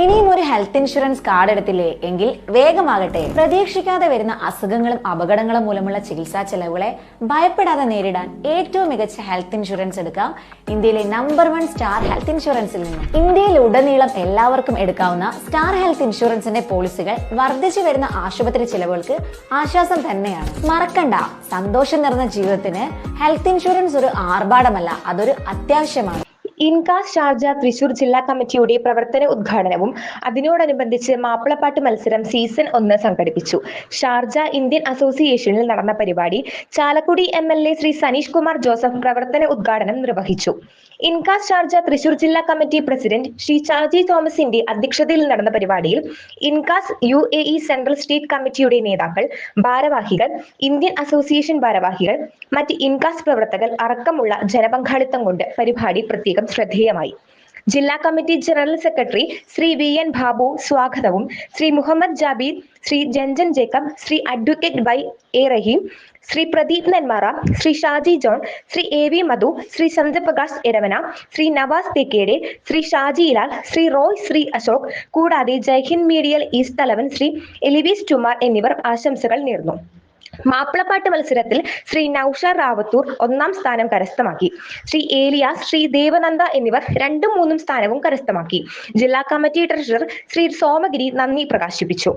ഇനിയും ഒരു health insurance card എടുത്തില്ലേ? എങ്കിൽ വേഗമാകട്ടെ. പ്രതീക്ഷിക്കാതെ വരുന്ന അസുഖങ്ങളും അപകടങ്ങളും മൂലമുള്ള ചികിത്സാ ചെലവുകളെ ഭയപ്പെടാതെ നേരിടാൻ ഏറ്റവും മികച്ച ഹെൽത്ത് ഇൻഷുറൻസ് എടുക്കാം ഇന്ത്യയിലെ നമ്പർ വൺ സ്റ്റാർ ഹെൽത്ത് ഇൻഷുറൻസിൽ നിന്ന്. ഇന്ത്യയിൽ ഉടനീളം എല്ലാവർക്കും എടുക്കാവുന്ന സ്റ്റാർ ഹെൽത്ത് ഇൻഷുറൻസിന്റെ പോളിസികൾ വർദ്ധിച്ചു വരുന്ന ആശുപത്രി ചെലവുകൾക്ക് ആശ്വാസം തന്നെയാണ്. മറക്കണ്ട. സന്തോഷം നിറഞ്ഞ ജീവിതത്തിന് ഹെൽത്ത് ഇൻഷുറൻസ് ഒരു ആർഭാടമല്ല അതൊരു അത്യാവശ്യമാണ്. ഇൻകാസ് ഷാർജ തൃശൂർ ജില്ലാ കമ്മിറ്റിയുടെ പ്രവർത്തന ഉദ്ഘാടനവും അതിനോടനുബന്ധിച്ച് മാപ്പിളപ്പാട്ട് മത്സരം സീസൺ ഒന്ന് സംഘടിപ്പിച്ചു. ഷാർജ ഇന്ത്യൻ അസോസിയേഷനിൽ നടന്ന പരിപാടി Chalakudy M L A Shri Saneesh Kumar Joseph പ്രവർത്തന ഉദ്ഘാടനം നിർവഹിച്ചു. ഇൻകാസ് ഷാർജ തൃശൂർ ജില്ലാ കമ്മിറ്റി പ്രസിഡന്റ് ശ്രീ ചാജി തോമസിന്റെ അധ്യക്ഷതയിൽ നടന്ന പരിപാടിയിൽ INCAS U A E central state കമ്മിറ്റിയുടെ നേതാക്കൾ ഭാരവാഹികൾ ഇന്ത്യൻ അസോസിയേഷൻ ഭാരവാഹികൾ മറ്റ് ഇൻകാസ് പ്രവർത്തകർ അടക്കമുള്ള ജനപങ്കാളിത്തം കൊണ്ട് പരിപാടി പ്രത്യേകം ശ്രദ്ധേയമായി. ജില്ലാ committee general secretary Shri V N Babu സ്വാഗതവും Shri Muhammad Jabir Shri Janjan Jacob Shri advocate Y A Raheem Shri Pradeep Nenmara Shri Shaji John Shri A V Madhu Shri Chandraprakash Eravana Shri Navas Thekkede Shri Shaji Lal Shri Roy Shri Ashok കൂടാതെ Jaihind മീഡിയൽ east തലവൻ ശ്രീ എലിവീസ് ടുമാർ എന്നിവർ ആശംസകൾ നേർന്നു. മാപ്പിളപ്പാട്ട് മത്സരത്തിൽ ശ്രീ നൌഷ റാവത്തൂർ ഒന്നാം സ്ഥാനം കരസ്ഥമാക്കി. ശ്രീ ഏലിയാസ് ശ്രീ ദേവനന്ദ എന്നിവർ രണ്ടും മൂന്നും സ്ഥാനവും കരസ്ഥമാക്കി. ജില്ലാ കമ്മിറ്റി ട്രഷറർ ശ്രീ സോമഗിരി നന്ദി പ്രകാശിപ്പിച്ചു.